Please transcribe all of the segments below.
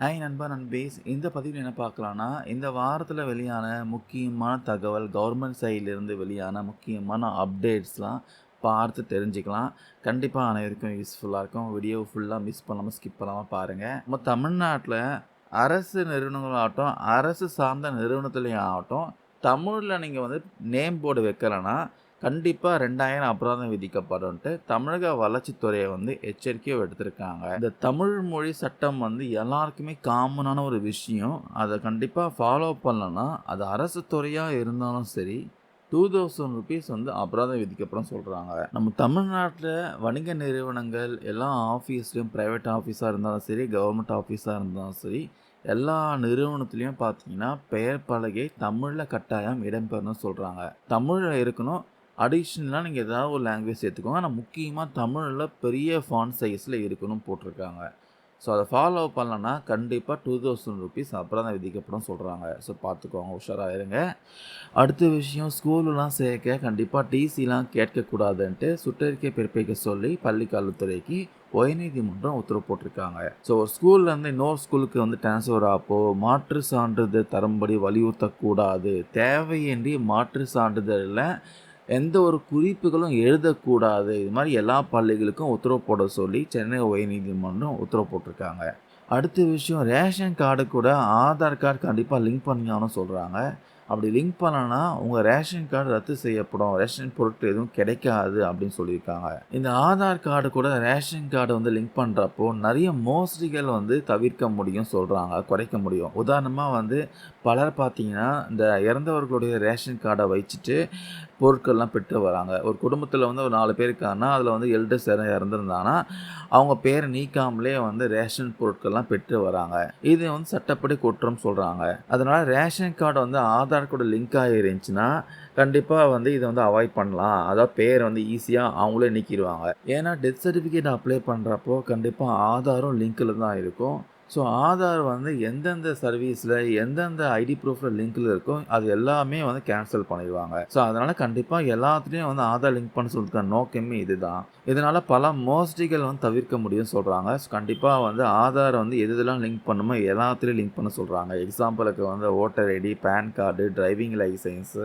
Hi நண்பா நண்பேஸ் இந்த பதிவில் என்ன பார்க்கலான்னா இந்த வாரத்தில் வெளியான முக்கியமான தகவல் கவர்மெண்ட் சைட்லேருந்து வெளியான முக்கியமான அப்டேட்ஸ்லாம் பார்த்து தெரிஞ்சுக்கலாம். கண்டிப்பாக அனைவருக்கும் யூஸ்ஃபுல்லாக இருக்கும். வீடியோ ஃபுல்லாக மிஸ் பண்ணாமல் ஸ்கிப் பண்ணாமல் பாருங்கள் நம்ம தமிழ்நாட்டில் அரசு நிறுவனங்களாகட்டும் அரசு சார்ந்த நிறுவனத்துலேயும் ஆகட்டும் தமிழில் நீங்கள் வந்து நேம் போர்டு வைக்கலைன்னா கண்டிப்பாக ரெண்டாயிரம் அபராதம் விதிக்கப்படும்ட்டு தமிழக வளர்ச்சித்துறையை வந்து எச்சரிக்கையும் எடுத்திருக்காங்க. இந்த தமிழ் மொழி சட்டம் வந்து எல்லாருக்குமே காமனான ஒரு விஷயம். அதை கண்டிப்பாக ஃபாலோ பண்ணலன்னா அது அரசு துறையாக இருந்தாலும் சரி டூ தௌசண்ட் ருபீஸ் வந்து அபராதம் விதிக்கப்படும் சொல்கிறாங்க நம்ம தமிழ்நாட்டில் வணிக நிறுவனங்கள் எல்லா ஆஃபீஸ்லேயும் ப்ரைவேட் ஆஃபீஸாக இருந்தாலும் சரி கவர்மெண்ட் ஆஃபீஸாக இருந்தாலும் சரி எல்லா நிறுவனத்துலேயும் பார்த்தீங்கன்னா பெயர் பலகை தமிழில் கட்டாயம் இடம்பெறணும்னு சொல்கிறாங்க தமிழில் இருக்கணும் அடிஷ்னலாக நீங்கள் ஏதாவது ஒரு லாங்குவேஜ் சேர்த்துக்கோங்க ஆனால் முக்கியமாக தமிழில் பெரிய ஃபான் சைஸில் இருக்கணும் போட்டிருக்காங்க. ஸோ அதை ஃபாலோ பண்ணலன்னா கண்டிப்பாக டூ தௌசண்ட் ருபீஸ் அப்புறம் தான் விதிக்கப்படும் சொல்கிறாங்க ஸோ பார்த்துக்கோங்க உஷாராக இருங்க. அடுத்த விஷயம் ஸ்கூலெலாம் சேர்க்க கண்டிப்பாக டிசிலாம் கேட்கக்கூடாதுன்ட்டு சுற்றறிக்கை பிறப்பிக்க சொல்லி பள்ளி கல்வித்துறைக்கு உயர்நீதிமன்றம் உத்தரவு போட்டிருக்காங்க. ஸோ ஒரு ஸ்கூல்லேருந்து இன்னொரு ஸ்கூலுக்கு வந்து டிரான்ஸ்ஃபர் ஆப்போ மாற்று சான்றிதழ் தரும்படி வலியுறுத்தக்கூடாது. தேவையின்றி மாற்று சான்றிதழில் எந்த ஒரு குறிப்புகளும் எழுதக்கூடாது. இது மாதிரி எல்லா பள்ளிகளுக்கும் உத்தரவு போட சொல்லி சென்னை உயர்நீதிமன்றம் உத்தரவு போட்டிருக்காங்க. அடுத்த விஷயம் ரேஷன் கார்டு கூட ஆதார் கார்டு கண்டிப்பாக லிங்க் பண்ணியானு சொல்கிறாங்க அப்படி லிங்க் பண்ணனா உங்கள் ரேஷன் கார்டு ரத்து செய்யப்படும். ரேஷன் பொருட்கள் எதுவும் கிடைக்காது அப்படின்னு சொல்லியிருக்காங்க. இந்த ஆதார் கார்டு கூட ரேஷன் கார்டு வந்து லிங்க் பண்ணுறப்போ நிறைய மோசடிகள் வந்து தவிர்க்க முடியும் சொல்கிறாங்க குறைக்க முடியும். உதாரணமாக வந்து பலர் பார்த்தீங்கன்னா இந்த இறந்தவர்களுடைய ரேஷன் கார்டை வச்சுட்டு பொருட்கள்லாம் பெற்று வராங்க. ஒரு குடும்பத்தில் வந்து ஒரு நாலு பேர் இருக்காங்கன்னா அதில் வந்து எல்டர்ஸ் யாரும் இறந்துருந்தாங்கன்னா அவங்க பேரை நீக்காமலே வந்து ரேஷன் பொருட்கள்லாம் பெற்று வராங்க. இது வந்து சட்டப்படி குற்றம் சொல்கிறாங்க அதனால் ரேஷன் கார்டு வந்து ஆதார் கூட லிங்க் ஆகிருந்துச்சுன்னா கண்டிப்பாக வந்து இதை வந்து அவாய்ட் பண்ணலாம். அதாவது பேர் வந்து ஈஸியாக அவங்களே நீக்கிடுவாங்க. ஏன்னா டெத் சர்டிஃபிகேட் அப்ளை பண்ணுறப்போ கண்டிப்பாக ஆதாரும் லிங்க்கில் தான் இருக்கும். ஸோ ஆதார் வந்து எந்தெந்த சர்வீஸில் எந்தெந்த ஐடி ப்ரூஃபில் லிங்க்கில் இருக்கோ அது எல்லாமே வந்து கேன்சல் பண்ணிடுவாங்க. ஸோ அதனால் கண்டிப்பாக எல்லாத்துலேயும் வந்து ஆதார் லிங்க் பண்ண சொல்லிருக்க நோக்கமே இதுதான். இதனால் பல மோஸ்டிகள் வந்து தவிர்க்க முடியும்னு சொல்கிறாங்க ஸோ கண்டிப்பாக வந்து ஆதார் வந்து எது இதெல்லாம் லிங்க் பண்ணுமோ எல்லாத்துலேயும் லிங்க் பண்ண சொல்கிறாங்க எக்ஸாம்பிளுக்கு வந்து voter ID PAN card driving licence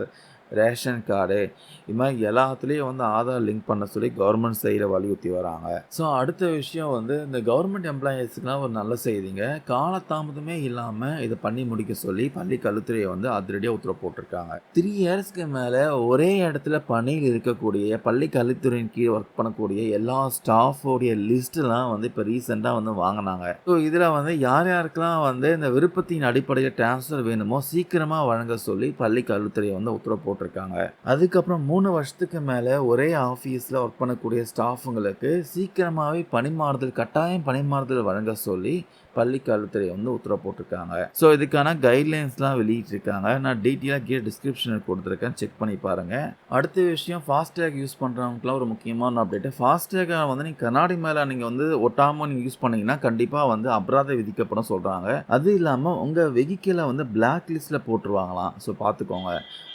ration card இது மாதிரி எல்லாத்துலேயும் வந்து ஆதார் லிங்க் பண்ண சொல்லி கவர்மெண்ட் சைடில் வலியுறுத்தி வராங்க. ஸோ அடுத்த விஷயம் வந்து இந்த கவர்மெண்ட் எம்ப்ளாயீஸ்க்குலாம் ஒரு நல்ல செய்திங்க. காலதாமதமே இல்லாமல் இதை பண்ணி முடிக்க சொல்லி பள்ளி கல்வித்துறையை வந்து அதிரடியாக உத்தரவு போட்டிருக்காங்க. த்ரீ இயர்ஸ்க்கு மேலே ஒரே இடத்துல பணியில் இருக்கக்கூடிய பள்ளி கல்வித்துறையின் கீழே ஒர்க் பண்ணக்கூடிய எல்லா ஸ்டாஃபோடைய லிஸ்ட்டெலாம் வந்து இப்போ ரீசெண்டாக வந்து வாங்கினாங்க. ஸோ இதில் வந்து யார் யாருக்கெல்லாம் வந்து இந்த விருப்பத்தின் அடிப்படையில் டிரான்ஸ்ஃபர் வேணுமோ சீக்கிரமாக வழங்க சொல்லி பள்ளி கல்வித்துறையை வந்து உத்தரவு போட்டிருக்காங்க. அதுக்கப்புறம் மூணு வருஷத்துக்கு மேலே ஒரே ஆஃபீஸில் ஒர்க் பண்ணக்கூடிய ஸ்டாஃபுங்களுக்கு சீக்கிரமாகவே பணிமாறுதல் கட்டாயம் பணிமாறுதல் வழங்க சொல்லி பள்ளி கல்வித்துறை வந்து உத்தரவு போட்டிருக்காங்க. ஸோ இதுக்கான கைட்லைன்ஸ்லாம் வெளியிட்டிருக்காங்க. நான் டீட்டெயிலாக கீழே டிஸ்கிரிப்ஷனில் கொடுத்துருக்கேன். செக் பண்ணி பாருங்கள் அடுத்த விஷயம் ஃபாஸ்டேக் யூஸ் பண்ணுறவங்களுக்குலாம் ஒரு முக்கியமான அப்டேட்டு ஃபாஸ்டேக்கை வந்து நீங்கள் கண்ணாடி மேலே நீங்கள் வந்து ஒட்டாமல் நீங்கள் யூஸ் பண்ணீங்கன்னா கண்டிப்பாக வந்து அபராதம் விதிக்கப்படும் சொல்கிறாங்க அது இல்லாமல் உங்கள் வெஹிக்கிளை வந்து பிளாக் லிஸ்ட்டில் போட்டுருவாங்களாம். ஸோ பார்த்துக்கோங்க.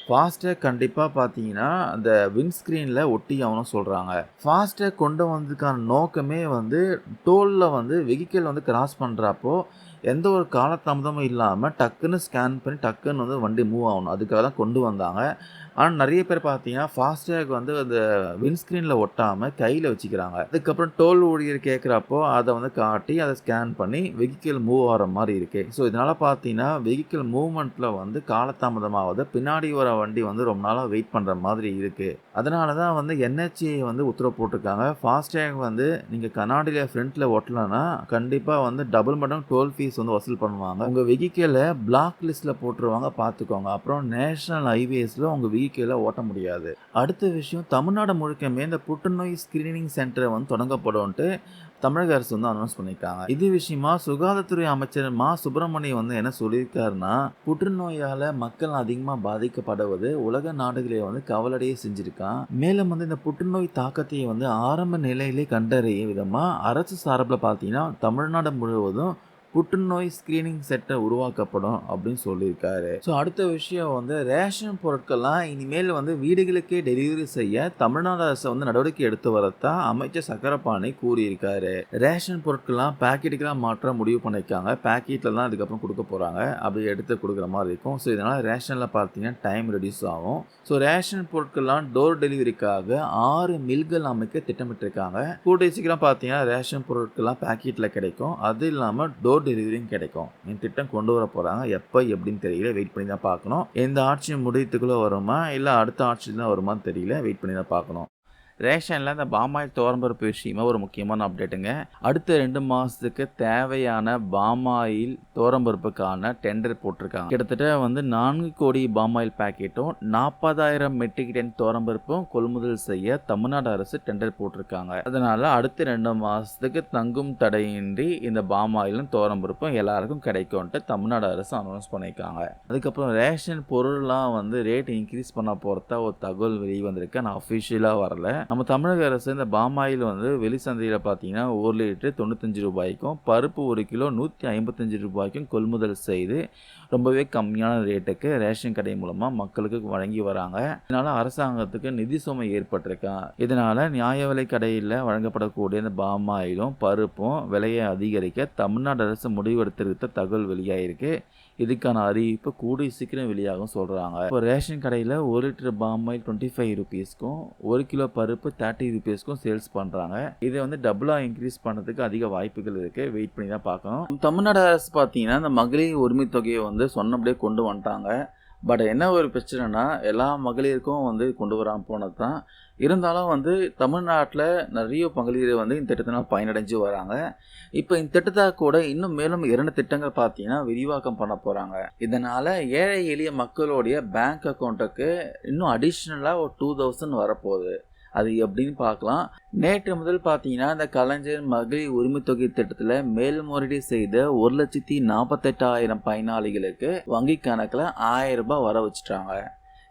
ஃபாஸ்டேக் கண்டிப்பாக பார்த்தீங்கன்னா அந்த விண்ட்ஸ்க்ரீனில் ஒட்டி ஆகணும் சொல்கிறாங்க ஃபாஸ்டேக் கொண்டு வந்ததுக்கான நோக்கமே வந்து டோலில் வந்து வெஹிக்கிள் வந்து கிராஸ் பண்ணுறப்போ எந்த ஒரு காலதாமதமும் இல்லாமல் டக்குன்னு ஸ்கேன் பண்ணி டக்குன்னு வந்து வண்டி மூவ் ஆகணும். அதுக்காக தான் கொண்டு வந்தாங்க. ஆனால் நிறைய பேர் பார்த்தீங்கன்னா ஃபாஸ்டேக் வந்து அந்த விண்ட்ஸ்க்ரீனில் ஒட்டாமல் கையில் வச்சுக்கிறாங்க. அதுக்கப்புறம் டோல் ஊழியர் கேட்குறப்போ அதை வந்து காட்டி அதை ஸ்கேன் பண்ணி வெஹிக்கிள் மூவ் ஆகிற மாதிரி இருக்கு. ஸோ இதனால் பார்த்தீங்கன்னா வெஹிக்கிள் மூவ்மெண்ட்டில் வந்து காலதாமதமாவது பின்னாடி வர வண்டி வந்து ரொம்ப நாளாக வெயிட் பண்ணுற மாதிரி இருக்குது அதனால தான் வந்து என்ஹெச்ஏ வந்து உத்தரவு போட்டிருக்காங்க. ஃபாஸ்டேக் வந்து நீங்கள் கண்ணாடியில் ஃப்ரண்ட்டில் ஒட்டலைன்னா கண்டிப்பாக வந்து டபுள் மடம் டோல் ஃபீஸ் வந்து வசூல் பண்ணுவாங்க. உங்கள் வெஹிக்கிளை பிளாக் லிஸ்ட்டில் போட்டுருவாங்க பார்த்துக்கோங்க. அப்புறம் நேஷனல் ஹைவேஸில் உங்கள் வெஹிக்கிளை ஓட்ட முடியாது. அடுத்த விஷயம் தமிழ்நாடு முழுக்கமே இந்த புற்றுநோய் ஸ்கிரீனிங் சென்டரை வந்து தொடங்கப்படும்ன்ட்டு தமிழக அரசு வந்து அனௌன்ஸ் பண்ணியிருக்காங்க. இது விஷயமா சுகாதாரத்துறை அமைச்சர் மா சுப்பிரமணியம் வந்து என்ன சொல்லியிருக்காருன்னா புற்றுநோயால் மக்கள் அதிகமாக பாதிக்கப்படுவது உலக நாடுகளே வந்து கவலடைய செஞ்சுருக்கான். மேலும் வந்து இந்த புற்றுநோய் தாக்கத்தை வந்து ஆரம்ப நிலையிலே கண்டறிய விதமாக அரசு சார்பில் பார்த்தீங்கன்னா தமிழ்நாடு முழுவதும் புற்றுநோய் ஸ்கிரீனிங் செட்டை உருவாக்கப்படும் அப்படின்னு சொல்லியிருக்காரு. ஸோ அடுத்த விஷயம் வந்து ரேஷன் பொருட்கள்லாம் இனிமேல் வந்து வீடுகளுக்கே டெலிவரி செய்ய தமிழ்நாடு அரசு வந்து நடவடிக்கை எடுத்து வரத்தான் அமைச்சர் சக்கரபாணி கூறியிருக்காரு. ரேஷன் பொருட்கள்லாம் பேக்கெட்டுக்கெல்லாம் மாற்ற முடிவு பண்ணியிருக்காங்க. பேக்கெட்டில் தான் அதுக்கப்புறம் கொடுக்க போகிறாங்க அப்படி எடுத்து கொடுக்குற மாதிரி இருக்கும். ஸோ இதனால் ரேஷனில் பார்த்தீங்கன்னா டைம் ரெடியூஸ் ஆகும். ஸோ ரேஷன் பொருட்கள்லாம் டோர் டெலிவரிக்காக ஆறு மில்கள் அமைக்க திட்டமிட்டிருக்காங்க. கூடிய சீக்கிரம் பார்த்தீங்கன்னா ரேஷன் பொருட்கள்லாம் பேக்கெட்டில் கிடைக்கும். அது இல்லாமல் டோர் டெலிவரியும் கிடைக்கும். என் திட்டம் கொண்டு வர போகிறாங்க எப்போ எப்படின்னு தெரியல. வெயிட் பண்ணி தான் பார்க்கணும். எந்த ஆட்சி முடியத்துக்குள்ளே வருமா? இல்லை அடுத்த ஆட்சி தான் வருமான்னு தெரியல. வெயிட் பண்ணி தான் பார்க்கணும். ரேஷனில் இந்த பாமாயில் தோரம்பருப்பு விஷயமா ஒரு முக்கியமான அப்டேட்டுங்க அடுத்த ரெண்டு மாதத்துக்கு தேவையான பாமாயில் தோரம்பருப்புக்கான டெண்டர் போட்டிருக்காங்க. கிட்டத்தட்ட வந்து நான்கு கோடி பாமாயில் பேக்கெட்டும் நாற்பதாயிரம் மெட்ரிக் டன் தோரம்பருப்பும் கொள்முதல் செய்ய தமிழ்நாடு அரசு டெண்டர் போட்டிருக்காங்க. அதனால அடுத்த ரெண்டு மாதத்துக்கு தங்கும் தடையின்றி இந்த பாமாயிலும் தோரம்பருப்பும் எல்லாருக்கும் கிடைக்கும்ட்டு தமிழ்நாடு அரசு அனௌன்ஸ் பண்ணியிருக்காங்க. அதுக்கப்புறம் ரேஷன் பொருள்லாம் வந்து ரேட் இன்க்ரீஸ் பண்ண போகிறதா ஒரு தகவல் வெளியே வந்திருக்கு நான் அஃபிஷியலாக வரல. நம்ம தமிழக அரசு இந்த பாமாயில் வந்து வெளிச்சந்தையில் பார்த்தீங்கன்னா ஒரு லிட்டர் தொண்ணூத்தஞ்சு ரூபாய்க்கும் பருப்பு ஒரு கிலோ நூற்றி ஐம்பத்தஞ்சு ரூபாய்க்கும் கொள்முதல் செய்து ரொம்பவே கம்மியான ரேட்டுக்கு ரேஷன் கடை மூலமாக மக்களுக்கு வழங்கி வராங்க. இதனால் அரசாங்கத்துக்கு நிதி சுமை ஏற்பட்டிருக்கான் இதனால் நியாய விலை கடையில் வழங்கப்படக்கூடிய இந்த பாமாயிலும் பருப்பும் விலையை அதிகரிக்க தமிழ்நாடு அரசு முடிவெடுத்திருக்க தகவல் வெளியாயிருக்கு. இதுக்கான அறிவிப்பு கூடிய சீக்கிரம் வெளியாகும் சொல்கிறாங்க இப்போ ரேஷன் கடையில் ஒரு litre palm oil twenty five ருபீஸ்க்கும் ஒரு கிலோ பருப்பு தேர்ட்டி ருபீஸ்க்கும் சேல்ஸ் பண்ணுறாங்க இதை வந்து டபுளாக இன்க்ரீஸ் பண்ணுறதுக்கு அதிக வாய்ப்புகள் இருக்குது வெயிட் பண்ணி தான் பார்க்கணும். தமிழ்நாடு அரசு பார்த்தீங்கன்னா இந்த மகளிர் உரிமை தொகையை வந்து வந்து சொன்னபடியே கொண்டு வந்துட்டாங்க. பட் என்ன ஒரு பிரச்சனைனா எல்லா மகளிருக்கும் வந்து கொண்டு வராமல் போனது தான் இருந்தாலும் வந்து தமிழ்நாட்டில் நிறைய மகளிர் வந்து இந்த திட்டத்தினால் பயனடைஞ்சு வராங்க. இப்போ இந்த திட்டத்தை கூட இன்னும் மேலும் இரண்டு திட்டங்கள் பார்த்தீங்கன்னா விரிவாக்கம் பண்ண போகிறாங்க இதனால் ஏழை எளிய மக்களுடைய பேங்க் அக்கௌண்ட்டுக்கு இன்னும் அடிஷ்னலாக ஒரு டூ தௌசண்ட் வரப்போகுது. அது எப்படின்னு பார்க்கலாம். நேற்று முதல் பார்த்தீங்கன்னா இந்த கலைஞர் மகளிர் உரிமை தொகை திட்டத்தில் மேல்முறையீடு செய்த ஒரு லட்சத்தி நாற்பத்தெட்டாயிரம் பயனாளிகளுக்கு வங்கி கணக்கில் ஆயிரம் ரூபாய் வர வச்சுட்டாங்க.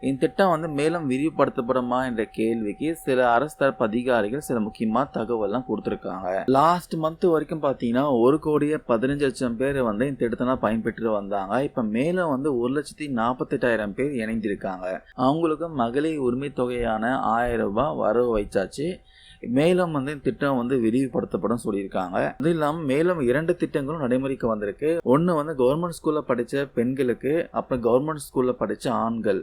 இந்த திட்டம் வந்து மேலும் விரிவுபடுத்தப்படுமா என்ற கேள்விக்கு சில அரசு தரப்பு அதிகாரிகள் சில முக்கியமாக தகவல்லாம் கொடுத்துருக்காங்க. லாஸ்ட் மந்த் வரைக்கும் பார்த்தீங்கன்னா ஒரு கோடியே பதினஞ்சு லட்சம் பேர் வந்து இந்த திட்டத்தினால் பயன்பெற்று வந்தாங்க. இப்போ மேலும் வந்து ஒரு லட்சத்தி நாற்பத்தெட்டாயிரம் பேர் இணைந்திருக்காங்க. அவங்களுக்கு மகளிர் உரிமை தொகையான ஆயிரம் ரூபாய் வரவு வைச்சாச்சு. மேலும் வந்து இந்த திட்டம் வந்து விரிவுபடுத்தப்படும் சொல்லியிருக்காங்க. அது இல்லாமல் மேலும் இரண்டு திட்டங்களும் நடைமுறைக்கு வந்திருக்கு. ஒன்று வந்து கவர்மெண்ட் ஸ்கூலில் படித்த பெண்களுக்கு அப்புறம் கவர்மெண்ட் ஸ்கூலில் படித்த ஆண்கள்.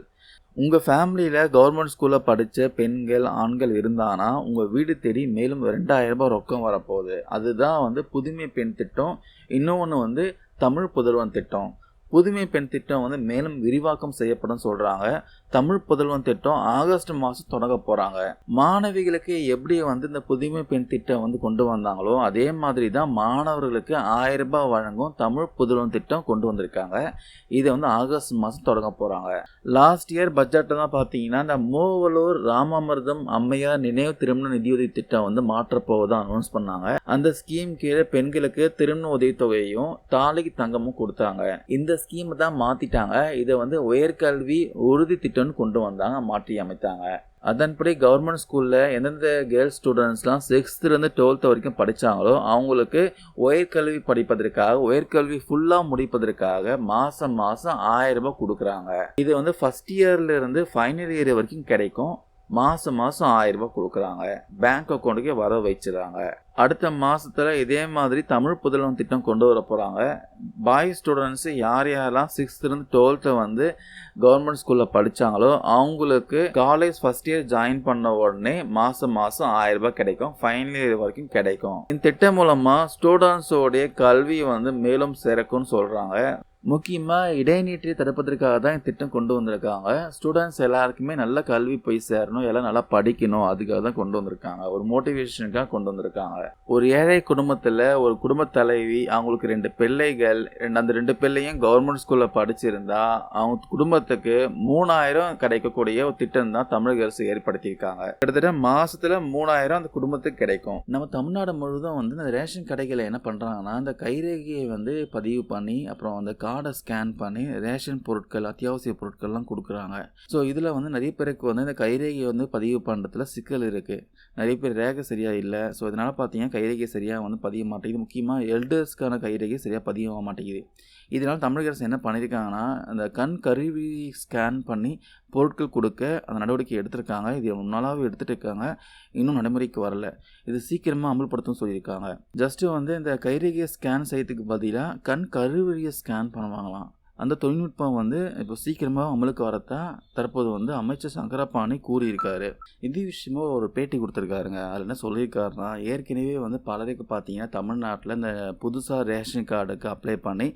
உங்கள் ஃபேமிலியில் கவர்மெண்ட் ஸ்கூலில் படித்த பெண்கள் ஆண்கள் இருந்தானா உங்கள் வீடு தேடி மேலும் ரெண்டாயிரரூபா ரொக்கம் வரப்போகுது. அதுதான் வந்து புதுமை பெண் திட்டம். இன்னொன்று வந்து தமிழ் புதல்வன் திட்டம். புதுமை பெண் திட்டம் வந்து மேலும் விரிவாக்கம் செய்யப்படும் சொல்கிறாங்க தமிழ் புதல்வன் திட்டம் ஆகஸ்ட் மாதம் தொடங்க போகிறாங்க மாணவிகளுக்கு எப்படி வந்து இந்த புதுமை பெண் திட்டம் வந்து கொண்டு வந்தாங்களோ அதே மாதிரி தான் மாணவர்களுக்கு ஆயிரம் ரூபாய் வழங்கும் தமிழ் புதல்வன் திட்டம் கொண்டு வந்திருக்காங்க. இதை வந்து ஆகஸ்ட் மாதம் தொடங்க போகிறாங்க லாஸ்ட் இயர் பட்ஜெட்டில் தான் பார்த்தீங்கன்னா இந்த மூவலூர் ராமாமிர்தம் அம்மையார் நினைவு திருமண நிதியுதவி திட்டம் வந்து மாற்றப்போவதாக அனௌன்ஸ் பண்ணாங்க. அந்த ஸ்கீம் கீழே பெண்களுக்கு திருமண உதவித்தொகையும் தாலிக்கு தங்கமும் கொடுத்தாங்க. இந்த ஸ்கீமை தான் மாற்றிட்டாங்க இதை வந்து உயர்கல்வி உறுதி திட்டம் திட்டம்னு கொண்டு வந்தாங்க மாற்றி அமைத்தாங்க. அதன்படி கவர்மெண்ட் ஸ்கூலில் எந்தெந்த கேர்ள்ஸ் ஸ்டூடெண்ட்ஸ்லாம் சிக்ஸ்த்துலேருந்து டுவெல்த்து வரைக்கும் படித்தாங்களோ அவங்களுக்கு உயர்கல்வி படிப்பதற்காக உயர்கல்வி ஃபுல்லாக முடிப்பதற்காக மாதம் மாதம் ஆயிரம் ரூபாய் கொடுக்குறாங்க. இது வந்து ஃபஸ்ட் இயர்லேருந்து ஃபைனல் இயர் வரைக்கும் கிடைக்கும். மாதம் மாதம் ஆயிரம் ரூபாய் கொடுக்குறாங்க. பேங்க் அக்கௌண்ட்டுக்கே வர வச்சுறாங்க. அடுத்த மாதத்தில் இதே மாதிரி தமிழ் புதல்வன் திட்டம் கொண்டு வர போகிறாங்க பாய் ஸ்டூடெண்ட்ஸு யார் யாரெல்லாம் சிக்ஸ்த்துலேருந்து டுவெல்த்து வந்து கவர்மெண்ட் ஸ்கூலில் படித்தாங்களோ அவங்களுக்கு காலேஜ் ஃபஸ்ட் இயர் ஜாயின் பண்ண உடனே மாதம் மாதம் ஆயிரரூபா கிடைக்கும். ஃபைனல் இயர் வரைக்கும் கிடைக்கும். இந்த திட்டம் மூலமாக ஸ்டூடெண்ட்ஸோடைய கல்வி வந்து மேலும் சிறக்கும்னு சொல்கிறாங்க முக்கியமாக இடைநீட்டை தடுப்பதற்காக தான் இந்த திட்டம் கொண்டு வந்திருக்காங்க. ஸ்டூடெண்ட்ஸ் எல்லாருக்குமே நல்ல கல்வி போய் சேரணும் எல்லாம் நல்லா படிக்கணும் அதுக்காக தான் கொண்டு வந்திருக்காங்க. ஒரு மோட்டிவேஷனுக்காக கொண்டு வந்திருக்காங்க. ஒரு ஏழை குடும்பத்தில் ஒரு குடும்ப தலைவி அவங்களுக்கு ரெண்டு பிள்ளைகள் ரெண்டு அந்த ரெண்டு பிள்ளையும் கவர்மெண்ட் ஸ்கூலில் படிச்சிருந்தா அவங்க குடும்பத்துக்கு மூணாயிரம் கிடைக்கக்கூடிய ஒரு திட்டம் தான் தமிழக அரசு ஏற்படுத்தியிருக்காங்க. கிட்டத்தட்ட மாசத்துல மூணாயிரம் அந்த குடும்பத்துக்கு கிடைக்கும். நம்ம தமிழ்நாடு முழுவதும் வந்து இந்த ரேஷன் கடைகளை என்ன பண்ணுறாங்கன்னா அந்த கைரேகையை வந்து பதிவு பண்ணி அப்புறம் அந்த கார்டை ஸ்கேன் பண்ணி ரேஷன் பொருட்கள் அத்தியாவசிய பொருட்கள்லாம் கொடுக்குறாங்க. ஸோ இதில் வந்து நிறைய பேருக்கு வந்து இந்த கைரேகை வந்து பதிவு பண்ணுறதுல சிக்கல் இருக்குது நிறைய பேர் ரேகை சரியாக இல்லை. ஸோ இதனால் பார்த்தீங்கன்னா கைரேகை சரியாக வந்து பதிய மாட்டேங்குது. முக்கியமாக எல்டர்ஸ்க்கான கைரேகை சரியாக பதிய மாட்டேங்குது. இதனால் தமிழக அரசு என்ன பண்ணியிருக்காங்கன்னா அந்த கண் கருவி ஸ்கேன் பண்ணி பொருட்கள் கொடுக்க அந்த நடவடிக்கை எடுத்திருக்காங்க. இது ரொம்ப எடுத்துகிட்டு இருக்காங்க. இன்னும் நடைமுறைக்கு வரல. இது சீக்கிரமாக அமல்படுத்தும் சொல்லியிருக்காங்க. ஜஸ்ட்டு வந்து இந்த கைரேகையை ஸ்கேன் செய்யறதுக்கு பதிலாக கண் கருவியை ஸ்கேன் பண்ணுவாங்களாம் அந்த தொழில்நுட்பம் வந்து இப்போ சீக்கிரமாக அமலுக்கு வரத்தான் தற்போது வந்து அமைச்சர் சங்கரபாணி கூறியிருக்காரு. இதே விஷயமா ஒரு பேட்டி கொடுத்துருக்காருங்க. அதில் என்ன சொல்லியிருக்காருன்னா ஏற்கனவே வந்து பலருக்கு பார்த்தீங்கன்னா தமிழ்நாட்டில் இந்த புதுசாக ரேஷன் கார்டுக்கு அப்ளை பண்ணி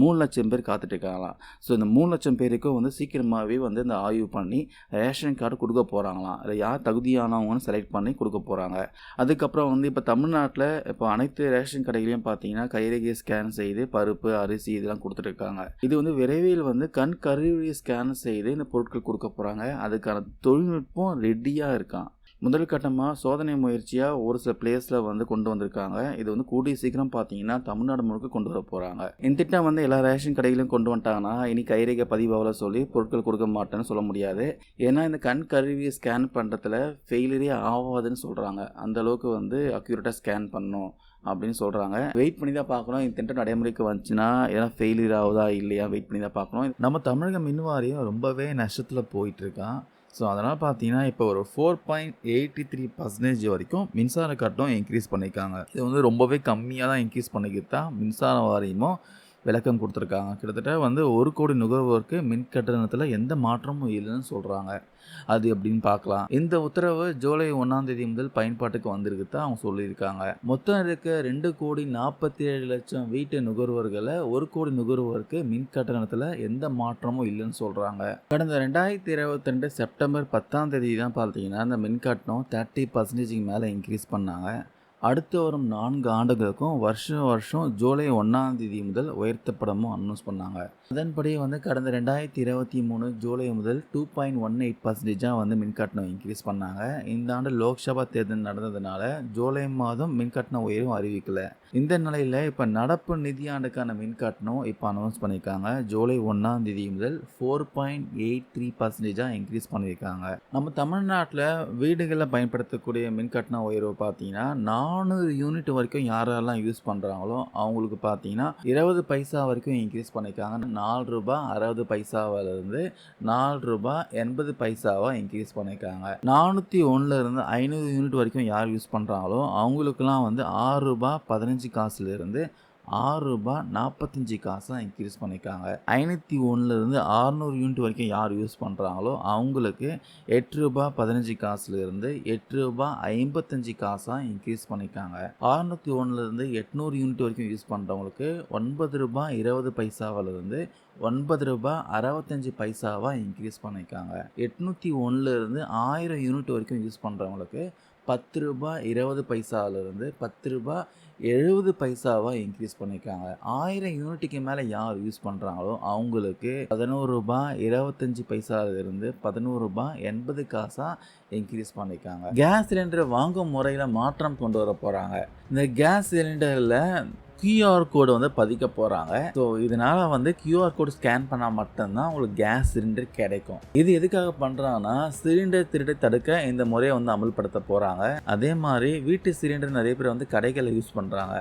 மூணு லட்சம் பேர் காத்துட்டு இருக்காங்களாம் ஸோ இந்த மூணு லட்சம் பேருக்கும் வந்து சீக்கிரமாகவே வந்து இந்த ஆய்வு பண்ணி ரேஷன் கார்டு கொடுக்க போகிறாங்களாம் அதில் யார் தகுதியானவங்கன்னு செலக்ட் பண்ணி கொடுக்க போகிறாங்க அதுக்கப்புறம் வந்து இப்போ தமிழ்நாட்டில் இப்போ அனைத்து ரேஷன் கடைகளையும் பார்த்தீங்கன்னா கைரேகை ஸ்கேன் செய்து பருப்பு அரிசி இதெல்லாம் கொடுத்துட்ருக்காங்க. இது வந்து விரைவில் வந்து கண் கருவியை ஸ்கேன் செய்து இந்த பொருட்கள் கொடுக்க போகிறாங்க அதுக்கான தொழில்நுட்பம் ரெடியாக இருக்கான். முதல் கட்டமாக சோதனை முயற்சியாக ஒரு சில பிளேஸில் வந்து கொண்டு வந்திருக்காங்க. இது வந்து கூடிய சீக்கிரம் பார்த்தீங்கன்னா தமிழ்நாடு முழுக்க கொண்டு வர போகிறாங்க இந்த திட்டம் வந்து எல்லா ரேஷன் கடைகளையும் கொண்டு வந்துட்டாங்கன்னா இனி கைரேகை பதிவாவில் சொல்லி பொருட்கள் கொடுக்க மாட்டேன்னு சொல்ல முடியாது. ஏன்னா இந்த கண் கருவியை ஸ்கேன் பண்ணுறதுல ஃபெயிலரே ஆகாதுன்னு சொல்கிறாங்க அந்தளவுக்கு வந்து அக்யூரேட்டாக ஸ்கேன் பண்ணணும். அப்படின்னு சொல்கிறாங்க வெயிட் பண்ணி தான் பார்க்கணும். இந்த திட்டம் நடைமுறைக்கு வந்துச்சுன்னா ஏன்னா ஃபெயிலியர் ஆகுதா இல்லையா? வெயிட் பண்ணி தான் பார்க்கணும். நம்ம தமிழக மின்வாரியம் ரொம்பவே நஷ்டத்தில் போயிட்டுருக்கான். ஸோ அதனால் பார்த்தீங்கன்னா இப்போ ஒரு four point eighty three percentage வரைக்கும் மின்சார கட்டணம் இன்க்ரீஸ் பண்ணியிருக்காங்க. இது வந்து ரொம்பவே கம்மியாக தான் இன்க்ரீஸ் பண்ணிக்கிட்டு தான் மின்சார வாரியமும் விளக்கம் கொடுத்துருக்காங்க. கிட்டத்தட்ட வந்து ஒரு கோடி நுகர்வோருக்கு மின் கட்டணத்தில் எந்த மாற்றமும் இல்லைன்னு சொல்கிறாங்க அது அப்படின்னு பார்க்கலாம். இந்த உத்தரவு ஜூலை ஒன்றாம் தேதி முதல் பயன்பாட்டுக்கு வந்திருக்கு தான் அவங்க சொல்லியிருக்காங்க. மொத்தம் இருக்க ரெண்டு கோடி நாற்பத்தி ஏழு லட்சம் வீட்டு நுகர்வோர்களை ஒரு கோடி நுகர்வோருக்கு மின் கட்டணத்தில் எந்த மாற்றமும் இல்லைன்னு சொல்கிறாங்க கடந்த ரெண்டாயிரத்தி இருபத்தி ரெண்டு செப்டம்பர் பத்தாம் தேதி தான் பார்த்தீங்கன்னா அந்த மின் கட்டணம் தேர்ட்டி பர்சன்டேஜுக்கு மேலே இன்க்ரீஸ் பண்ணாங்க. அடுத்து வரும் நான்கு ஆண்டுகளுக்கும் வருஷம் வருஷம் ஜூலை ஒன்றாம் தேதி முதல் உயர்த்தப்படமும் அனௌன்ஸ் பண்ணாங்க. அதன்படி வந்து கடந்த ரெண்டாயிரத்தி இருபத்தி மூணு ஜூலை முதல் டூ பாயிண்ட் ஒன் எயிட் பர்சன்டேஜாக வந்து மின்கட்டணம் இன்க்ரீஸ் பண்ணாங்க. இந்த ஆண்டு லோக்சபா தேர்தல் நடந்ததுனால ஜூலை மாதம் மின்கட்டண உயர்வும் அறிவிக்கல. இந்த நிலையில் இப்போ நடப்பு நிதியாண்டுக்கான மின்கட்டணம் இப்போ அனௌன்ஸ் பண்ணியிருக்காங்க. ஜூலை ஒன்றாம் தேதி முதல் ஃபோர் பாயிண்ட் எயிட் த்ரீ பர்சன்டேஜாக இன்க்ரீஸ் பண்ணியிருக்காங்க. நம்ம தமிழ்நாட்டில் வீடுகளில் பயன்படுத்தக்கூடிய மின்கட்டண உயர்வு பார்த்தீங்கன்னா நானூறு யூனிட் வரைக்கும் யாரெல்லாம் யூஸ் பண்ணுறாங்களோ அவங்களுக்கு பார்த்தீங்கன்னா இருபது பைசா வரைக்கும் இன்க்ரீஸ் பண்ணியிருக்காங்க. நாலு ரூபாய் அறுபது பைசாவிலிருந்து நாலு ரூபாய் எண்பது பைசாவாக இன்க்ரீஸ் பண்ணியிருக்காங்க. நானூற்றி ஒன்றுலேருந்து ஐநூறு யூனிட் வரைக்கும் யார் யூஸ் பண்ணுறாங்களோ அவங்களுக்குலாம் வந்து ஆறு ரூபாய் பதினஞ்சு காசுலேருந்து ஆறு ரூபாய் நாற்பத்தஞ்சு காசாக இன்க்ரீஸ் பண்ணியிருக்காங்க. ஐநூற்றி ஒன்றுலேருந்து ஆறுநூறு யூனிட் வரைக்கும் யார் யூஸ் பண்ணுறாங்களோ அவங்களுக்கு எட்டு ரூபாய் பதினஞ்சு காசுலேருந்து எட்டு ரூபாய் ஐம்பத்தஞ்சு காசாக இன்க்ரீஸ் பண்ணியிருக்காங்க. அறுநூற்றி ஒன்றுலேருந்து எட்நூறு யூனிட் வரைக்கும் யூஸ் பண்ணுறவங்களுக்கு ஒன்பது ரூபாய் இருபது பைசாவிலிருந்து ஒன்பது ரூபாய் அறுபத்தஞ்சு பைசாவாக இன்க்ரீஸ் பண்ணியிருக்காங்க. எட்நூற்றி ஒன்றுலேருந்து ஆயிரம் யூனிட் வரைக்கும் யூஸ் பண்ணுறவங்களுக்கு பத்து ரூபாய் இருபது பைசாவிலிருந்து பத்து ரூபாய் எழுபது பைசாவாக இன்க்ரீஸ் பண்ணியிருக்காங்க ஆயிரம் யூனிட்டுக்கு மேலே யார் யூஸ் பண்ணுறாங்களோ அவங்களுக்கு பதினோரு ரூபாய் இருபத்தஞ்சி பைசாவிலிருந்து பதினோரு ரூபாய் எண்பது காசாக இன்க்ரீஸ் பண்ணியிருக்காங்க கேஸ் சிலிண்டர் வாங்கும் முறையில் மாற்றம் கொண்டு வர போகிறாங்க இந்த கேஸ் சிலிண்டரில் கியூஆர் கோடு வந்து பதிக்க போகிறாங்க ஸோ இதனால் வந்து கியூஆர் கோடு ஸ்கேன் பண்ணால் மட்டும்தான் உங்களுக்கு கேஸ் சிலிண்டர் கிடைக்கும். இது எதுக்காக பண்ணுறாங்கன்னா சிலிண்டர் திருட்டை தடுக்க இந்த முறையை வந்து அமல்படுத்த போகிறாங்க அதே மாதிரி வீட்டு சிலிண்டர் நிறைய பேர் வந்து கடைகளில் யூஸ் பண்ணுறாங்க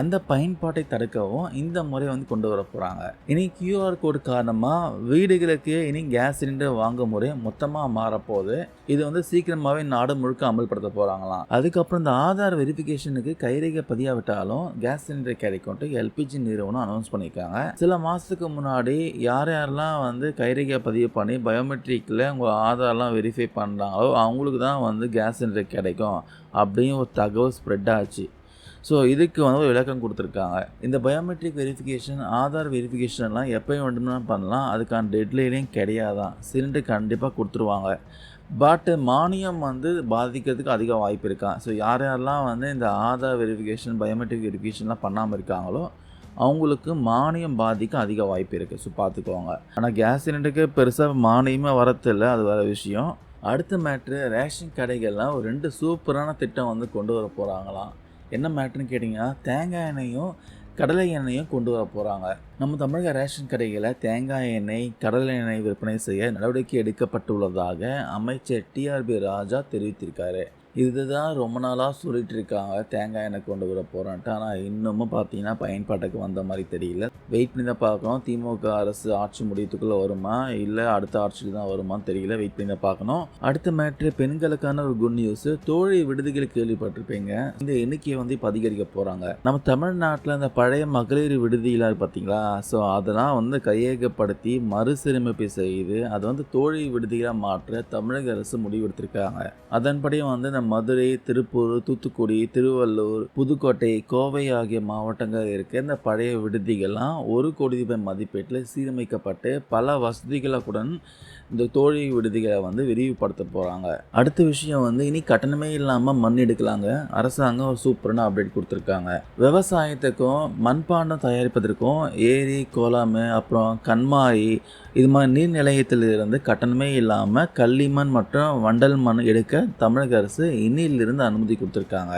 அந்த பயன்பாட்டை தடுக்கவும் இந்த முறை வந்து கொண்டு வர போகிறாங்க இனி கியூஆர் கோடு காரணமாக வீடுகளுக்கு இனி கேஸ் சிலிண்டர் வாங்கும் முறை மொத்தமாக மாறப்போகுது. இது வந்து சீக்கிரமாகவே நாடு முழுக்க அமல்படுத்த போகிறாங்களாம் அதுக்கப்புறம் இந்த ஆதார் வெரிஃபிகேஷனுக்கு கைரேகை பதியாவிட்டாலும் கேஸ் சிலிண்டர் கிடைக்கும்ட்டு எல்பிஜி நிறுவனம் அனௌன்ஸ் பண்ணியிருக்காங்க. சில மாதத்துக்கு முன்னாடி யார் யாரெல்லாம் வந்து கைரேகை பதிவு பண்ணி பயோமெட்ரிக்கில் உங்கள் ஆதார்லாம் வெரிஃபை பண்ணுறாங்களோ அவங்களுக்கு தான் வந்து கேஸ் சிலிண்டர் கிடைக்கும். அப்படின்னு ஒரு தகவல் ஸ்ப்ரெட் ஆச்சு. ஸோ இதுக்கு வந்து ஒரு விளக்கம் கொடுத்துருக்காங்க. இந்த பயோமெட்ரிக் வெரிஃபிகேஷன் ஆதார் வெரிஃபிகேஷன்லாம் எப்போ வேண்டும்னா பண்ணலாம். அதுக்கான டெட்லைனையும் கிடையாதான் சிலிண்டர் கண்டிப்பாக கொடுத்துருவாங்க. பட் மானியம் வந்து பாதிக்கிறதுக்கு அதிக வாய்ப்பு இருக்கான் ஸோ யார் யாரெல்லாம் வந்து இந்த ஆதார் வெரிஃபிகேஷன் பயோமெட்ரிக் வெரிஃபிகேஷன்லாம் பண்ணாமல் இருக்காங்களோ அவங்களுக்கு மானியம் பாதிக்க அதிக வாய்ப்பு இருக்குது ஸோ பார்த்துக்கோங்க. ஆனால் கேஸ் சிலிண்டருக்கு பெருசாக மானியமே வரதில்லை. அது வேறு விஷயம். அடுத்த மேட்ரு ரேஷன் கடைகள்லாம் ஒரு ரெண்டு சூப்பரான திட்டம் வந்து கொண்டு வர போகிறாங்களாம் என்ன மேட்ருன்னு கேட்டிங்கன்னா தேங்காய் எண்ணெயும் கடலை எண்ணெயும் கொண்டு வர போகிறாங்க நம்ம தமிழக ரேஷன் கடைகளில் தேங்காய் எண்ணெய் கடலை எண்ணெய் விற்பனை செய்ய நடவடிக்கை எடுக்கப்பட்டுள்ளதாக அமைச்சர் டிஆர்பி ராஜா தெரிவித்திருக்காரு. இதுதான் ரொம்ப நாளாக சொல்லிட்டு இருக்காங்க தேங்காய் எண்ணெய் கொண்டு வர போகிறான்ட்டு ஆனால் இன்னமும் பார்த்தீங்கன்னா பயன்பாட்டுக்கு வந்த மாதிரி தெரியல. வெயிட் பண்ணி தான் பார்க்கணும். திமுக அரசு ஆட்சி முடியத்துக்குள்ளே வருமா? இல்லை அடுத்த ஆட்சியில் தான் வருமான்னு தெரியல. வெயிட் பண்ணி தான் பார்க்கணும். அடுத்த மேட்ரு பெண்களுக்கான ஒரு குட் நியூஸ் தோழி விடுதிகள் கேள்விப்பட்டிருப்பீங்க. இந்த எண்ணிக்கையை வந்து இப்போ அதிகரிக்க போகிறாங்க நம்ம தமிழ்நாட்டில் இந்த பழைய மகளிர் விடுதியெலாம் பார்த்தீங்களா ஸோ அதெல்லாம் வந்து கையகப்படுத்தி மறுசீரமைப்பு செய்து அதை வந்து தோழி விடுதிகளாக மாற்ற தமிழக அரசு முடிவெடுத்திருக்காங்க. அதன்படி வந்து இந்த மதுரை திருப்பூர் தூத்துக்குடி திருவள்ளூர் புதுக்கோட்டை கோவை ஆகிய மாவட்டங்கள் இருக்க இந்த பழைய விடுதிகள்லாம் ஒரு கோடி ரூபாய் மதிப்பீட்டில் சீரமைக்கப்பட்டு பல வசதிகளுடன் இந்த தோழி விடுதிகளை வந்து விரிவுபடுத்த போகிறாங்க அடுத்த விஷயம் வந்து இனி கட்டணமே இல்லாமல் மண் எடுக்கலாங்க. அரசாங்கம் ஒரு சூப்பரான அப்டேட் கொடுத்துருக்காங்க. விவசாயத்துக்கும் மண்பாண்டம் தயாரிப்பதற்கும் ஏரி கோலாமு அப்புறம் கண்மாயி இது மாதிரி நீர்நிலையத்திலிருந்து கட்டணமே இல்லாமல் கல்லிமண் மற்றும் வண்டல் மண் எடுக்க தமிழக அரசு இன்னிலிருந்து அனுமதி கொடுத்துருக்காங்க.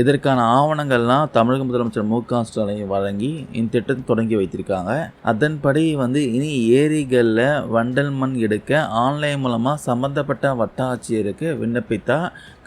இதற்கான ஆவணங்கள்லாம் தமிழக முதலமைச்சர் மு க ஸ்டாலின் வழங்கி இந்த திட்டத்தை தொடங்கி வைத்திருக்காங்க. அதன்படி வந்து இனி ஏரிகளில் வண்டல் மண் எடுக்க ஆன்லைன் மூலமாக சம்மந்தப்பட்ட வட்டாட்சியருக்கு விண்ணப்பித்தா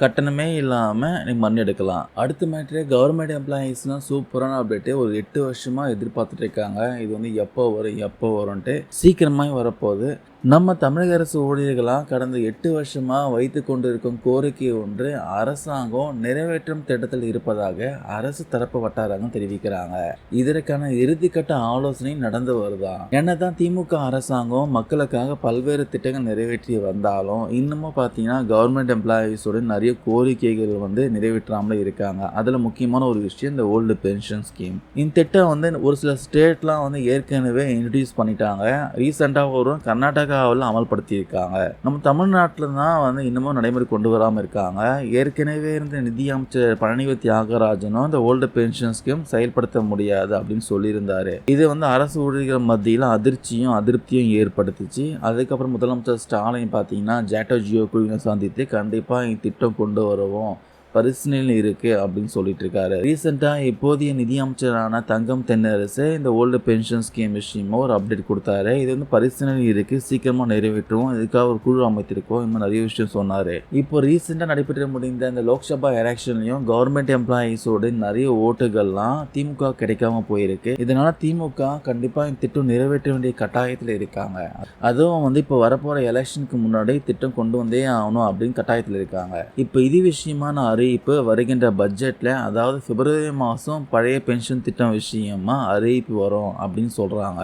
கட்டணமே இல்லாமல் நீங்கள் மண் எடுக்கலாம். அடுத்த மேட்ரு கவர்மெண்ட் எம்ப்ளாயீஸ்லாம் சூப்பரான அப்டேட்டு ஒரு எட்டு வருஷமாக எதிர்பார்த்துட்டு இருக்காங்க. இது வந்து எப்போ வரும் எப்போ வரும்ன்ட்டு சீக்கிரமாக வரப்போகுது. நம்ம தமிழக அரசு ஊழியர்களாக கடந்த எட்டு வருஷமாக வைத்து கொண்டிருக்கும் கோரிக்கை ஒன்று அரசாங்கம் நிறைவேற்றும் திட்டத்தில் இருப்பதாக அரசு தரப்பு வட்டாரங்கள் தெரிவிக்கிறாங்க. இதற்கான இறுதிக்கட்ட ஆலோசனை நடந்து வருதாம் என்னதான் திமுக அரசாங்கம் மக்களுக்காக பல்வேறு திட்டங்கள் நிறைவேற்றி வந்தாலும் இன்னமும் பார்த்தீங்கன்னா கவர்மெண்ட் எம்ப்ளாயீஸோட நிறைய கோரிக்கைகள் வந்து நிறைவேற்றாமலே இருக்காங்க. அதில் முக்கியமான ஒரு விஷயம் இந்த ஓல்டு பென்ஷன் ஸ்கீம். இந்த திட்டம் வந்து ஒரு சில ஸ்டேட்லாம் வந்து ஏற்கனவே இன்ட்ரடியூஸ் பண்ணிட்டாங்க. ரீசெண்டாக ஒரு கர்நாடகாவில் அமல்படுத்தியிருக்காங்க. நம்ம தமிழ்நாட்டில் தான் வந்து இன்னமும் நடைமுறை கொண்டு வராமல் இருக்காங்க. ஏற்கனவே இருந்த நிதியமைச்சர் பழனிவ தியாகராஜனும் இந்த ஓல்டு பென்ஷன் ஸ்கீம் செயல்படுத்த முடியாது அப்படின்னு சொல்லியிருந்தாரு. இது வந்து அரசு ஊழியர்கள் மத்தியில் அதிர்ச்சியும் அதிருப்தியும் ஏற்படுத்துச்சு. அதுக்கப்புறம் முதலமைச்சர் ஸ்டாலின் பார்த்தீங்கன்னா ஜாட்டோ ஜியோ குழுவினை சந்தித்து கண்டிப்பாக இத்திட்டம் கொண்டு வருவோம். பரிசீலனையில் இருக்குது அப்படின்னு சொல்லிட்டு இருக்காரு ரீசெண்டாக இப்போதைய நிதியமைச்சரான தங்கம் தென்னரசு இந்த ஓல்டு பென்ஷன் ஸ்கீம் விஷயமா ஒரு அப்டேட் கொடுத்தாரு. இது வந்து பரிசீலனையில் இருக்குது சீக்கிரமாக நிறைவேற்றுவோம். இதுக்காக ஒரு குழு அமைத்திருக்கோம். இன்னும் நிறைய விஷயம் சொன்னார். இப்போ ரீசெண்டாக நடைபெற்று முடிந்த இந்த லோக்சபா எலெக்ஷன்லையும் கவர்மெண்ட் எம்ப்ளாயீஸோட நிறைய ஓட்டுகள்லாம் திமுக கிடைக்காம போயிருக்கு. இதனால திமுக கண்டிப்பாக இந்த திட்டம் நிறைவேற்ற வேண்டிய கட்டாயத்தில் இருக்காங்க. அதுவும் வந்து இப்போ வரப்போகிற எலெக்ஷனுக்கு முன்னாடி திட்டம் கொண்டு வந்தே ஆகணும் அப்படின்னு கட்டாயத்தில் இருக்காங்க. இப்போ இது விஷயமா நான் அறிவிப்பு வருகின்ற பட்ஜெட்டில் அதாவது பிப்ரவரி மாதம் பழைய பென்ஷன் திட்டம் விஷயமா அறிவிப்பு வரும் அப்படின்னு சொல்கிறாங்க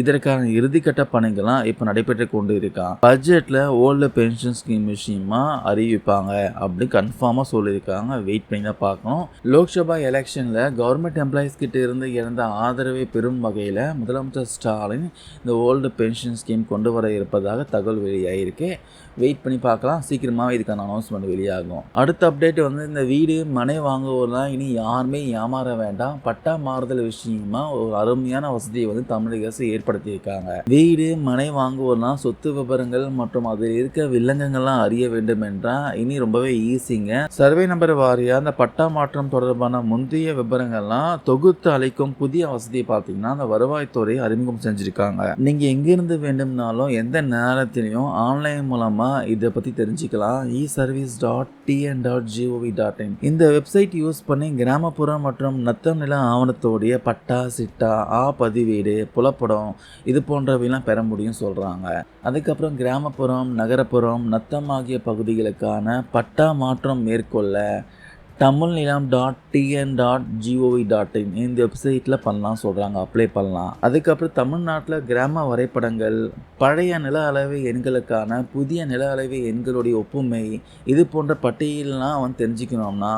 இதற்கான இறுதிக்கட்ட பணிகள்லாம் இப்போ நடைபெற்று கொண்டு இருக்கான் பட்ஜெட்டில் ஓல்டு பென்ஷன் ஸ்கீம் விஷயமா அறிவிப்பாங்க அப்படின்னு கன்ஃபார்மாக சொல்லியிருக்காங்க. வெயிட் பண்ணி தான் பார்க்கணும். லோக்சபா எலெக்ஷனில் கவர்மெண்ட் எம்ப்ளாயிஸ் கிட்ட இருந்து இறந்த ஆதரவை பெறும் வகையில் முதலமைச்சர் ஸ்டாலின் இந்த ஓல்டு பென்ஷன் ஸ்கீம் கொண்டு வர இருப்பதாக தகவல் வெளியாகிருக்கு வெயிட் பண்ணி பார்க்கலாம். சீக்கிரமாகவே இதுக்கான அனௌன்ஸ்மெண்ட் வெளியாகும். அடுத்த அப்டேட் வந்து இந்த வீடு மனை வாங்குவோர்லாம் இனி யாருமே ஏமாற வேண்டாம். பட்டா மாறுதல் விஷயமா ஒரு அருமையான வசதியை வந்து தமிழக அரசு ஏற்படுத்தியிருக்காங்க. வீடு மனை வாங்குவோர்லாம் சொத்து விவரங்கள் மற்றும் அதில் இருக்க வில்லங்கங்கள்லாம் அறிய வேண்டும் என்றால் இனி ரொம்பவே ஈஸிங்க சர்வே நம்பர் வாரியாக அந்த பட்டா மாற்றம் தொடர்பான முந்தைய விவரங்கள்லாம் தொகுத்து அளிக்கும் புதிய வசதியை பார்த்தீங்கன்னா அந்த வருவாய்த்துறை அறிமுகம் செஞ்சுருக்காங்க. நீங்கள் எங்கிருந்து வேண்டும்னாலும் எந்த நேரத்திலையும் ஆன்லைன் மூலமாக இதை பற்றி தெரிஞ்சுக்கலாம். E service dot TN dot GOV dot in இந்த வெப்சைட் யூஸ் பண்ணி கிராமப்புறம் மற்றும் நத்தம் நில ஆவணத்தோடைய பட்டா சிட்டா ஆ பதிவேடு புலப்படம் இது போன்றவையெல்லாம் பெற முடியும் சொல்கிறாங்க அதுக்கப்புறம் கிராமப்புறம் நகரப்புறம் நத்தம் ஆகிய பகுதிகளுக்கான பட்டா மாற்றம் மேற்கொள்ள Tamil Nilam dot TN dot GOV dot in இந்த வெப்சைட்டில் பண்ணலாம் சொல்கிறாங்க அப்ளை பண்ணலாம். அதுக்கப்புறம் தமிழ்நாட்டில் கிராம வரைபடங்கள் பழைய நில அளவை எண்களுக்கான புதிய நில அளவை எண்களுடைய ஒப்புமை இது போன்ற பட்டியலாம் வந்து தெரிஞ்சுக்கணும்னா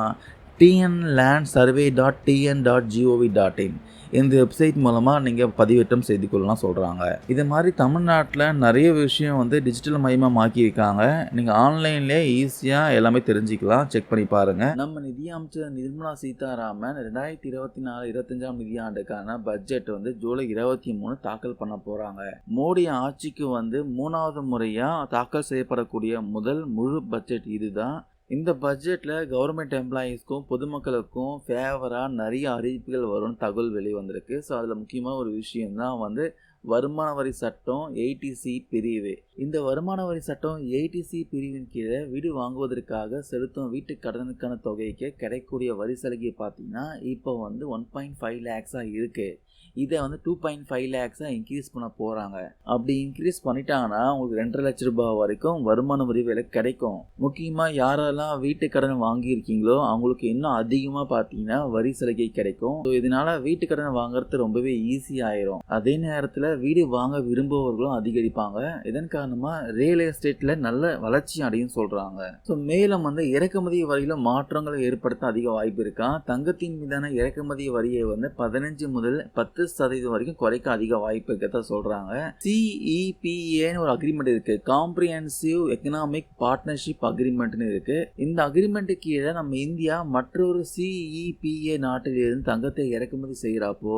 TN land survey dot TN dot GOV dot in இந்த வெப்சைட் மூலமாக நீங்கள் பதிவேற்றம் செய்து கொள்ளலாம் சொல்கிறாங்க இது மாதிரி தமிழ்நாட்டில் நிறைய விஷயம் வந்து டிஜிட்டல் மயமாக மாக்கியிருக்காங்க நீங்கள் ஆன்லைன்லேயே ஈஸியாக எல்லாமே தெரிஞ்சுக்கலாம். செக் பண்ணி பாருங்கள் நம்ம நிதியமைச்சர் நிர்மலா சீதாராமன் ரெண்டாயிரத்தி இருபத்தி நாலு இருபத்தஞ்சாம் நிதியாண்டுக்கான பட்ஜெட் வந்து ஜூலை இருபத்தி மூணு தாக்கல் பண்ண போகிறாங்க மோடி ஆட்சிக்கு வந்து மூணாவது முறையாக தாக்கல் செய்யப்படக்கூடிய முதல் முழு பட்ஜெட் இதுதான். இந்த பட்ஜெட்டில் கவர்மெண்ட் எம்ப்ளாயீஸ்க்கும் பொதுமக்களுக்கும் ஃபேவராக நிறைய அறிவிப்புகள் வரும்னு தகவல் வெளி வந்திருக்கு ஸோ அதில் முக்கியமாக ஒரு விஷயம் தான் வந்து வருமான வரி சட்டம் எயிட்டிசி பிரிவு. இந்த வருமான வரி சட்டம் எயிட்டிசி பிரிவின் கீழே வீடு வாங்குவதற்காக செலுத்தும் வீட்டு கடனுக்கான தொகைக்கு கிடைக்கக்கூடிய வரி சலுகை பார்த்தீங்கன்னா இப்போ வந்து ஒன் பாயிண்ட் ஃபைவ் லேக்ஸாக இருக்குது இதை வந்து டூ பாயிண்ட் ஃபைவ் லேக்ஸாக இன்க்ரீஸ் பண்ண போகிறாங்க அப்படி இன்க்ரீஸ் பண்ணிட்டாங்கன்னா உங்களுக்கு ரெண்டரை லட்ச ரூபாய் வரைக்கும் வருமான வரி விலை கிடைக்கும். முக்கியமாக யாரெல்லாம் வீட்டு கடன் வாங்கியிருக்கீங்களோ அவங்களுக்கு இன்னும் அதிகமாக பார்த்தீங்கன்னா வரி சலுகை கிடைக்கும். ஸோ இதனால் வீட்டு கடன் வாங்குறது ரொம்பவே ஈஸி ஆயிரும். அதே நேரத்தில் வீடு வாங்க விரும்புபவர்களும் அதிகரிப்பாங்க. இதன் உதாரணமாக ரியல் எஸ்டேட்டில் நல்ல வளர்ச்சி அடையும் சொல்கிறாங்க ஸோ மேலும் வந்து இறக்குமதி வரியில் மாற்றங்களை ஏற்படுத்த அதிக வாய்ப்பு இருக்கா? தங்கத்தின் மீதான இறக்குமதி வரியை வந்து பதினஞ்சு முதல் பத்து சதவீதம் வரைக்கும் குறைக்க அதிக வாய்ப்பு இருக்கிறதா சொல்கிறாங்க சிஇபிஏன்னு ஒரு அக்ரிமெண்ட் இருக்குது காம்ப்ரிஹென்சிவ் எக்கனாமிக் பார்ட்னர்ஷிப் அக்ரிமெண்ட்னு இருக்குது இந்த அக்ரிமெண்ட்டு கீழே நம்ம இந்தியா மற்றொரு சிஇபிஏ நாட்டிலிருந்து தங்கத்தை இறக்குமதி செய்கிறப்போ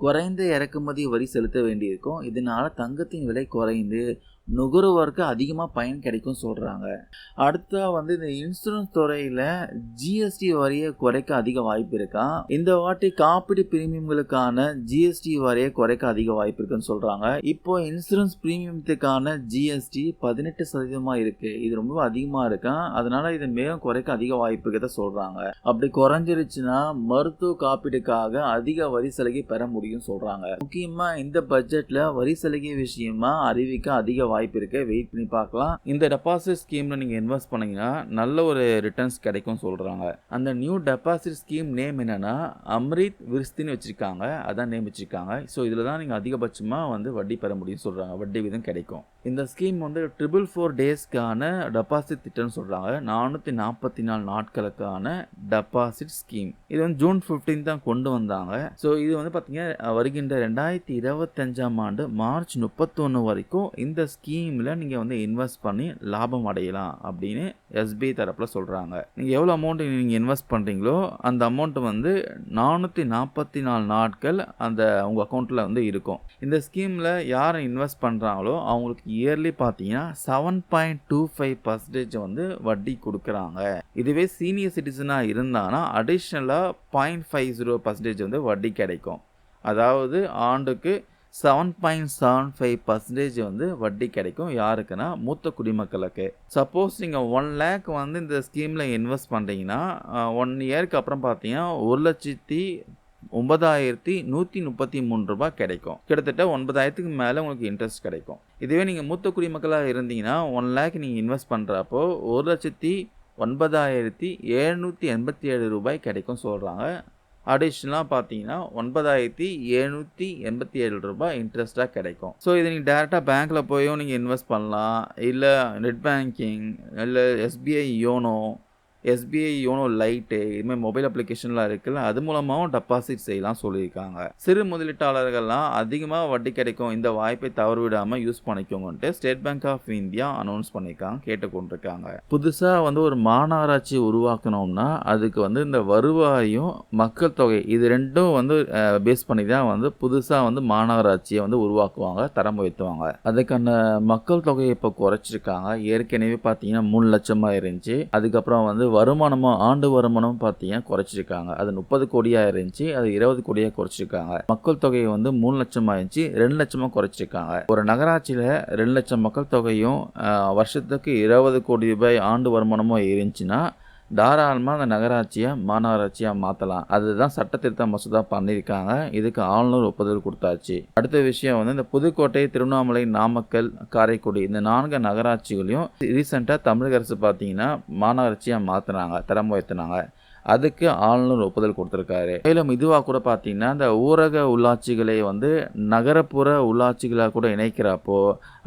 குறைந்த இறக்குமதி வரி செலுத்த வேண்டியிருக்கும். இதனால் தங்கத்தின் விலை குறைந்து நுகர்வோருக்கு அதிகமாக பயன் கிடைக்கும் சொல்கிறாங்க அடுத்தா வந்து இந்த இன்சூரன்ஸ் துறையில் ஜிஎஸ்டி வரியை குறைக்க அதிக வாய்ப்பு இருக்கா? இந்த வாட்டி காப்பீடு பிரீமியம்களுக்கான ஜிஎஸ்டி வரியை குறைக்க அதிக வாய்ப்பு இருக்குன்னு சொல்கிறாங்க இப்போ இன்சூரன்ஸ் பிரீமியத்துக்கான ஜிஎஸ்டி பதினெட்டு சதவீதமாக இருக்குது இது ரொம்ப அதிகமாக இருக்கா? அதனால இதை மேலும் குறைக்க அதிக வாய்ப்பு இருக்கதான் சொல்கிறாங்க அப்படி குறைஞ்சிருச்சுன்னா மருத்துவ காப்பீடுக்காக அதிக வரி சலுகை பெற முடியும் சொல்கிறாங்க முக்கியமாக இந்த பட்ஜெட்டில் வரி சலுகை விஷயமா அறிவிக்க அதிக வாய்ப்பு இருக்குது வெயிட் பண்ணி பார்க்கலாம். இந்த டெபாசிட் ஸ்கீமில் நீங்கள் இன்வெஸ்ட் பண்ணீங்கன்னா நல்ல ஒரு ரிட்டர்ன்ஸ் கிடைக்கும் சொல்கிறாங்க அந்த நியூ டெபாசிட் ஸ்கீம் நேம் என்னென்னா அம்ரித் விருஸ்தின்னு வச்சுருக்காங்க. அதான் நேம் வச்சுருக்காங்க ஸோ இதில் தான் நீங்கள் அதிகபட்சமாக வந்து வட்டி பெற முடியும்னு சொல்கிறாங்க வட்டி விதம் கிடைக்கும். இந்த ஸ்கீம் வந்து ட்ரிபிள் ஃபோர் டேஸ்க்கான டெபாசிட் திட்டம்னு சொல்கிறாங்க நானூற்றி நாற்பத்தி நாலு நாட்களுக்கான டெபாசிட் ஸ்கீம் இது வந்து ஜூன் ஃபிஃப்டீன் தான் கொண்டு வந்தாங்க. ஸோ இது வந்து பார்த்தீங்கன்னா வருகின்ற ரெண்டாயிரத்தி இருபத்தஞ்சாம் ஆண்டு மார்ச் முப்பத்தொன்று வரைக்கும் இந்த ஸ்கீமில் நீங்கள் வந்து இன்வெஸ்ட் பண்ணி லாபம் அடையலாம் அப்படின்னு எஸ்பிஐ தரப்பில் சொல்கிறாங்க நீங்கள் எவ்வளோ அமௌண்ட் நீங்கள் இன்வெஸ்ட் பண்ணுறீங்களோ அந்த அமௌண்ட் வந்து நானூற்றி நாற்பத்தி நாலு நாட்கள் அந்த உங்கள் அக்கௌண்ட்டில் வந்து இருக்கும். இந்த ஸ்கீமில் யார் இன்வெஸ்ட் பண்ணுறாங்களோ அவங்களுக்கு இயர்லி பார்த்தீங்கன்னா seven point two five percentage வந்து வட்டி கொடுக்குறாங்க. இதுவே சீனியர் சிட்டிசனாக இருந்தாங்கன்னா அடிஷ்னலாக பாயிண்ட் ஃபைவ் ஜீரோ பர்சன்டேஜ் வந்து வட்டி கிடைக்கும். அதாவது ஆண்டுக்கு seven point seven five percentage வந்து வட்டி கிடைக்கும். யாருக்குன்னா மூத்த குடிமக்களுக்கு. சப்போஸ் நீங்கள் ஒன் லேக் வந்து இந்த ஸ்கீமில் இன்வெஸ்ட் பண்ணுறீங்கன்னா ஒன் இயருக்கு அப்புறம் பார்த்தீங்கன்னா ஒரு லட்சத்தி ஒன்பதாயிரத்தி நூற்றி முப்பத்தி மூணு ரூபாய் கிடைக்கும். கிட்டத்தட்ட ஒன்பதாயிரத்துக்கு மேலே உங்களுக்கு இன்ட்ரெஸ்ட் கிடைக்கும். இதுவே நீங்கள் மூத்த குடிமக்களாக இருந்தீங்கன்னா ஒன் லேக் நீங்கள் இன்வெஸ்ட் பண்ணுறப்போ ஒரு லட்சத்தி ஒன்பதாயிரத்தி எழுநூற்றி எண்பத்தி ஏழு ரூபாய் கிடைக்கும் சொல்கிறாங்க அடிஷ்னலாக பார்த்தீங்கன்னா ஒன்பதாயிரத்தி எழுநூற்றி எண்பத்தி ஏழு ரூபாய் இன்ட்ரெஸ்ட்டாக கிடைக்கும். ஸோ இது நீங்கள் டேரெக்டாக பேங்க்கில் போயும் நீங்கள் இன்வெஸ்ட் பண்ணலாம். இல்லை நெட் பேங்கிங் இல்லை SBI YONO SBI YONO lite இதுமாதிரி மொபைல் அப்ளிகேஷன்லாம் இருக்குல்ல அது மூலமாகவும் டெபாசிட் செய்யலாம் சொல்லியிருக்காங்க. சிறு முதலீட்டாளர்கள்லாம் அதிகமாக வட்டி கிடைக்கும் இந்த வாய்ப்பை தவறு விடாமல் use பண்ணிக்கோங்கன்ட்டு State Bank of India announce பண்ணியிருக்காங்க கேட்டுக்கொண்டிருக்காங்க. புதுசாக வந்து ஒரு மாநகராட்சி உருவாக்கணும்னா அதுக்கு வந்து இந்த வருவாயும் மக்கள் தொகை இது ரெண்டும் வந்து பேஸ் பண்ணி தான் வந்து புதுசாக வந்து மாநகராட்சியை வந்து உருவாக்குவாங்க தரம் உயர்த்துவாங்க. அதுக்கான மக்கள் தொகையை இப்போ குறைச்சிருக்காங்க. ஏற்கனவே பார்த்தீங்கன்னா மூணு லட்சமாக இருந்துச்சு. அதுக்கப்புறம் வந்து வருமானமும் ஆண்டு வருமானம் பார்த்தீங்கன்னா குறைச்சிருக்காங்க? அது முப்பது கோடியாக இருந்துச்சு அது இருபது கோடியாக குறைச்சிருக்காங்க. மக்கள் தொகையை வந்து மூணு லட்சமாக இருந்துச்சு ரெண்டு லட்சமாக குறைச்சிருக்காங்க. ஒரு நகராட்சியில் ரெண்டு லட்சம் மக்கள் தொகையும் வருஷத்துக்கு இருபது கோடி ரூபாய் ஆண்டு வருமானமும் இருந்துச்சுன்னா தாராளமாக அந்த நகராட்சியை மாநகராட்சியாக மாற்றலாம் அதுதான் சட்டத்திருத்த மசோதா பண்ணியிருக்காங்க. இதுக்கு ஆளுநர் ஒப்புதல் கொடுத்தாச்சு. அடுத்த விஷயம் வந்து இந்த புதுக்கோட்டை திருவண்ணாமலை நாமக்கல் காரைக்குடி இந்த நான்கு நகராட்சிகளையும் ரீசெண்டாக தமிழக அரசு பார்த்தீங்கன்னா மாநகராட்சியாக மாற்றினாங்க தரம் உயர்த்தினாங்க. அதுக்கு ஆளுநர் ஒப்புதல் கொடுத்துருக்காரு. மேலும் இதுவாக கூட பார்த்தீங்கன்னா இந்த ஊரக உள்ளாட்சிகளை வந்து நகரப்புற உள்ளாட்சிகளாக கூட இணைக்கிறப்போ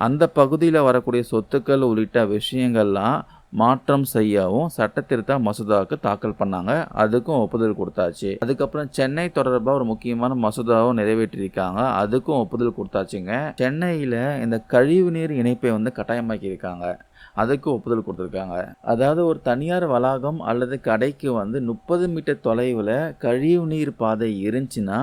அந்த பகுதியில் வரக்கூடிய சொத்துக்கள் உள்ளிட்ட விஷயங்கள்லாம் மாற்றம் செய்யவும் சட்டத்திருத்த மசோதாவுக்கு தாக்கல் பண்ணாங்க. அதுக்கும் ஒப்புதல் கொடுத்தாச்சு. அதுக்கப்புறம் சென்னை தொடர்பாக ஒரு முக்கியமான மசோதாவும் நிறைவேற்றியிருக்காங்க. அதுக்கும் ஒப்புதல் கொடுத்தாச்சுங்க. சென்னையில் இந்த கழிவுநீர் இணைப்பை வந்து கட்டாயமாக்கியிருக்காங்க. அதுக்கு ஒப்புதல் கொடுத்துருக்காங்க. அதாவது ஒரு தனியார் வளாகம் அல்லது கடைக்கு வந்து முப்பது மீட்டர் தொலைவில் கழிவுநீர் பாதை இருந்துச்சுன்னா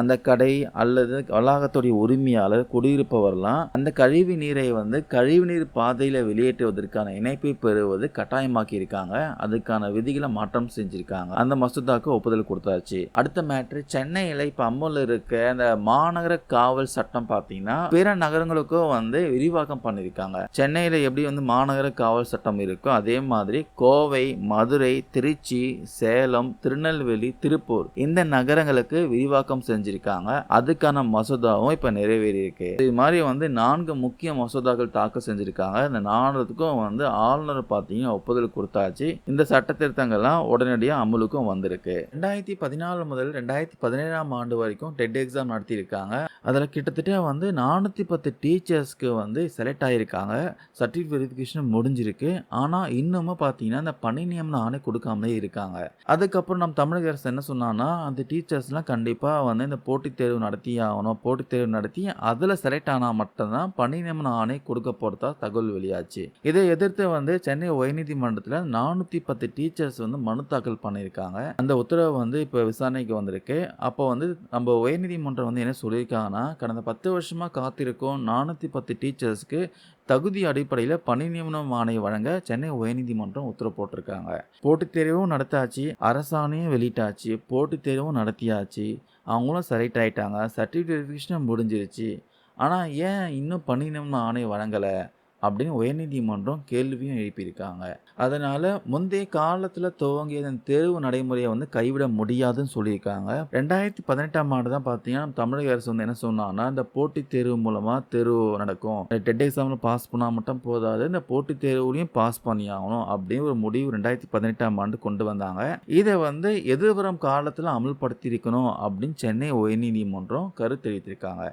அந்த கடை அல்லது வளாகத்துடைய உரிமையாளர் குடியிருப்பவர்லாம் அந்த கழிவு நீரை வந்து கழிவுநீர் பாதையில் வெளியேற்றுவதற்கான இணைப்பை பெறுவது கட்டாயமாக்கி இருக்காங்க அதுக்கான விதிகளை மாற்றம் செஞ்சிருக்காங்க. அந்த மசோதாவுக்கு ஒப்புதல் கொடுத்தாச்சு. அடுத்த மேட்ரு சென்னையில் இப்போ அம்மூல் இருக்க அந்த மாநகர காவல் சட்டம் பார்த்தீங்கன்னா பிற நகரங்களுக்கும் வந்து விரிவாக்கம் பண்ணியிருக்காங்க. சென்னையில் எப்படி வந்து மாநகர காவல் சட்டம் இருக்கோ அதே மாதிரி கோவை மதுரை திருச்சி சேலம் திருநெல்வேலி திருப்பூர் இந்த நகரங்களுக்கு விரிவாக்கம் செஞ்சு செஞ்சிருக்காங்க. அதுக்கான மசோதாவும் இப்போ நிறைவேறியிருக்கு. இது மாதிரி வந்து நான்கு முக்கிய மசோதாக்கள் தாக்கல் செஞ்சுருக்காங்க. இந்த நாலுத்துக்கும் வந்து ஆளுநர் பார்த்தீங்கன்னா ஒப்புதல் கொடுத்தாச்சு. இந்த சட்ட திருத்தங்கள்லாம் உடனடியாக அமலுக்கும் வந்திருக்கு. ரெண்டாயிரத்தி பதினாலு முதல் ரெண்டாயிரத்தி பதினேழாம் ஆண்டு வரைக்கும் டெட் எக்ஸாம் நடத்தியிருக்காங்க. அதில் கிட்டத்தட்ட வந்து நானூற்றி பத்து டீச்சர்ஸ்க்கு வந்து செலக்ட் ஆகியிருக்காங்க சர்டிஃபிகேட் வெரிஃபிகேஷன் முடிஞ்சிருக்கு. ஆனால் இன்னமும் பார்த்தீங்கன்னா இந்த பணி நியமன ஆணை கொடுக்காமலே இருக்காங்க. அதுக்கப்புறம் நம்ம தமிழக அரசு என்ன சொன்னான்னா அந்த டீச்சர்ஸ்லாம் கண்டிப்பாக வந்து இந்த போட்டித் தேர்வு நடத்தி ஆகணும் போட்டித் தேர்வு நடத்தி அதில் செலக்ட் ஆனால் மட்டும்தான் பணி நியமன ஆணை கொடுக்க போகிறதா தகவல் வெளியாச்சு. இதை எதிர்த்து வந்து சென்னை உயர்நீதிமன்றத்தில் நானூற்றி பத்து டீச்சர்ஸ் வந்து மனு தாக்கல் பண்ணியிருக்காங்க. அந்த உத்தரவு வந்து இப்போ விசாரணைக்கு வந்திருக்கு. அப்போ வந்து நம்ம உயர்நீதிமன்றம் வந்து என்ன சொல்லியிருக்காங்கன்னா கடந்த பத்து வருஷமாக காத்திருக்கும் நானூற்றி பத்து டீச்சர்ஸ்க்கு தகுதி அடிப்படையில் பணி நியமனம் ஆணை வழங்க சென்னை உயர்நீதிமன்றம் உத்தரவு போட்டிருக்காங்க. போட்டித் தேர்வும் நடத்தாச்சு அரசாணையும் வெளியிட்டாச்சு போட்டித் தேர்வும் நடத்தியாச்சு. அவங்களும் செலக்ட் ஆகிட்டாங்க சர்டிஃபிகேட் முடிஞ்சிருச்சு. ஆனால் ஏன் இன்னும் பணி நியமன ஆணை வழங்கலை? அப்படின்னு உயர்நீதிமன்றம் கேள்வியும் எழுப்பியிருக்காங்க. அதனால் முந்தைய காலத்தில் துவங்கிய தேர்வு நடைமுறையை வந்து கைவிட முடியாதுன்னு சொல்லியிருக்காங்க. ரெண்டாயிரத்தி பதினெட்டாம் ஆண்டு தான் பார்த்தீங்கன்னா தமிழக அரசு வந்து என்ன சொன்னாங்கன்னா இந்த போட்டித் தேர்வு மூலமாக தேர்வு நடக்கும். டெட் எக்ஸாமில் பாஸ் பண்ணால் மட்டும் போதாது இந்த போட்டித் தேர்வுலையும் பாஸ் பண்ணி ஆகணும் அப்படின்னு ஒரு முடிவு ரெண்டாயிரத்தி பதினெட்டாம் ஆண்டு கொண்டு வந்தாங்க. இதை வந்து எதிர்வரும் காலத்தில் அமல்படுத்தியிருக்கணும் அப்படின்னு சென்னை உயர்நீதிமன்றம் கருத்து தெரிவித்திருக்காங்க.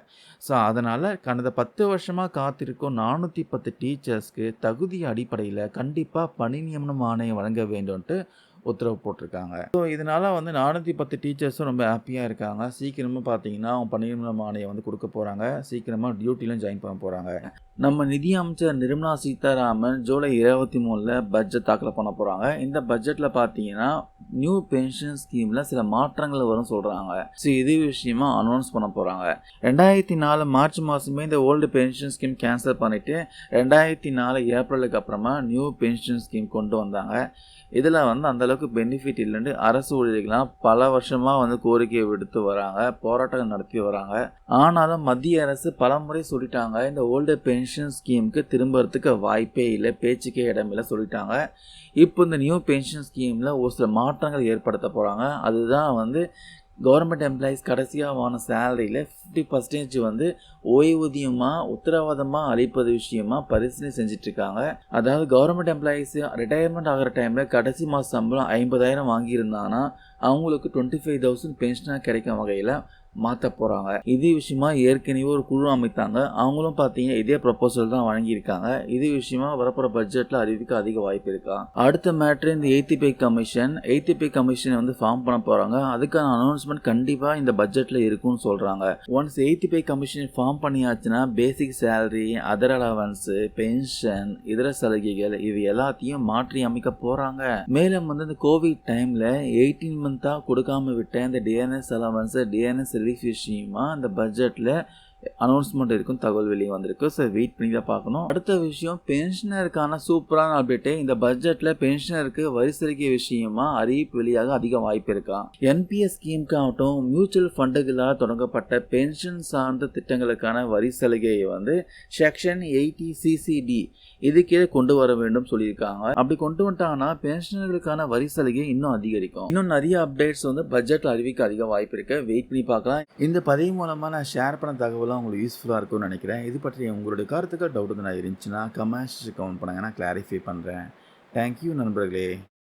ஸோ அதனால் கடந்த பத்து வருஷமாக காத்திருக்கும் நானூற்றி பத்து டீச்சர்ஸ்க்கு தகுதி அடிப்படையில் கண்டிப்பாக பணி நியமனம் ஆணையம் வழங்க வேண்டும்ன்ட்டு உத்தரவு போட்டிருக்காங்க. ஸோ இதனால் வந்து நானூற்றி பத்து டீச்சர்ஸும் ரொம்ப ஹாப்பியாக இருக்காங்க. சீக்கிரமாக பார்த்தீங்கன்னா அவங்க பணி நியமனம் ஆணையம் வந்து கொடுக்க போகிறாங்க சீக்கிரமாக டியூட்டிலும் ஜாயின் பண்ண போகிறாங்க நம்ம நிதி அமைச்சர் நிர்மலா சீதாராமன் ஜூலை இருபத்தி மூணில் பட்ஜெட் தாக்கல் பண்ண போகிறாங்க இந்த பட்ஜெட்டில் பார்த்தீங்கன்னா நியூ பென்ஷன் ஸ்கீமில் சில மாற்றங்கள் வரும் சொல்கிறாங்க ஸோ இது விஷயமா அனௌன்ஸ் பண்ண போகிறாங்க ரெண்டாயிரத்தி நாலு மார்ச் மாதமே இந்த ஓல்டு பென்ஷன் ஸ்கீம் கேன்சல் பண்ணிவிட்டு ரெண்டாயிரத்தி நாலு ஏப்ரலுக்கு அப்புறமா நியூ பென்ஷன் ஸ்கீம் கொண்டு வந்தாங்க. இதில் வந்து அந்தளவுக்கு பெனிஃபிட் இல்லைன்னு அரசு ஊழியர்கள்லாம் பல வருஷமாக வந்து கோரிக்கையை விடுத்து வராங்க போராட்டங்கள் நடத்தி வராங்க. ஆனாலும் மத்திய அரசு பல முறை சொல்லிட்டாங்க இந்த ஓல்டு பென்ஷன் பென்ஷன் ஸ்கீமுக்கு திரும்புறதுக்கு வாய்ப்பே இல்லை பேச்சுக்கே இடமில்லை சொல்லிட்டாங்க. இப்போ இந்த நியூ பென்ஷன் ஸ்கீமில் ஒரு சில மாற்றங்கள் ஏற்படுத்த போகிறாங்க அதுதான் வந்து கவர்மெண்ட் எம்ப்ளாயீஸ் கடைசியாக வாங்கின சேலரியில் ஃபிஃப்டி பர்சன்டேஜ் வந்து ஓய்வூதியமாக உத்தரவாதமாக அளிப்பது விஷயமா பரிசீலனை செஞ்சிட்ருக்காங்க. அதாவது கவர்மெண்ட் எம்ப்ளாயீஸ் ரிட்டையர்மெண்ட் ஆகிற டைமில் கடைசி மாதம் சம்பளம் ஐம்பதாயிரம் வாங்கியிருந்தாங்கன்னா அவங்களுக்கு டுவெண்ட்டி ஃபைவ் தௌசண்ட் பென்ஷனாக கிடைக்கும் வகையில் மாற்ற போகிறாங்க இதே விஷயமா ஏற்கனவே ஒரு குழு அமைத்தாங்க. அவங்களும் பார்த்தீங்கன்னா இதே ப்ரப்போசல் தான் வழங்கியிருக்காங்க. இது விஷயமா வரப்போகிற பட்ஜெட்டில் அறிவிக்க அதிக வாய்ப்பு இருக்கா? அடுத்த மேட்ரு இந்த eighth pay commission eighth pay commission வந்து ஃபார்ம் பண்ண போகிறாங்க அதுக்கான அனௌன்ஸ்மெண்ட் கண்டிப்பாக இந்த பட்ஜெட்டில் இருக்கும்னு சொல்கிறாங்க once eighth pay commission form பண்ணியாச்சுன்னா basic salary other allowance pension இதர சலுகைகள் இது எல்லாத்தையும் மாற்றி அமைக்க போகிறாங்க மேலும் வந்து இந்த கோவிட் டைமில் எயிட்டீன் மந்த்தாக கொடுக்காம விட்ட இந்த டிஎன்எஸ் அலவன்ஸு டிஎன்எஸ் ரிலீஸ் விஷயமா அந்த பட்ஜெட்டில் அனௌன்ஸ்மெண்ட் இருக்கும் தகவல் வெளியே வந்திருக்கு. ஸோ வெயிட் பண்ணி தான் பார்க்கணும். அடுத்த விஷயம் பென்ஷனருக்கான சூப்பரான அப்டேட்டு இந்த பட்ஜெட்டில் பென்ஷனருக்கு வரி சலுகை விஷயமா அறிவிப்பு வெளியாக அதிக வாய்ப்பு இருக்கா? என்பிஎஸ் ஸ்கீமுக்கு ஆகட்டும் மியூச்சுவல் ஃபண்டுகளால் தொடங்கப்பட்ட பென்ஷன் சார்ந்த திட்டங்களுக்கான வரி சலுகையை வந்து செக்ஷன் எயிட்டி சிசிடி இதுக்கே கொண்டு வர வேண்டும் சொல்லியிருக்காங்க. அப்படி கொண்டு வந்துட்டாங்கன்னா பென்ஷனர்களுக்கான வரி சலுகை இன்னும் அதிகரிக்கும். இன்னும் நிறைய அப்டேட்ஸ் வந்து பட்ஜெட்டில் அறிவிக்க அதிக வாய்ப்பு இருக்கு. வெயிட் பண்ணி பார்க்கலாம். இந்த பதிவு மூலமாக நான் ஷேர் பண்ண தகவலாம் உங்களுக்கு யூஸ்ஃபுல்லாக இருக்கும்னு நினைக்கிறேன். இது பற்றி உங்களுடைய கருத்துக்கள் டவுட் நான் இருந்துச்சுன்னா கமெண்ட்ஸ் கமெண்ட் பண்ணுங்க. நான் கிளாரிஃபை பண்ணுறேன் தேங்க்யூ நண்பர்களே.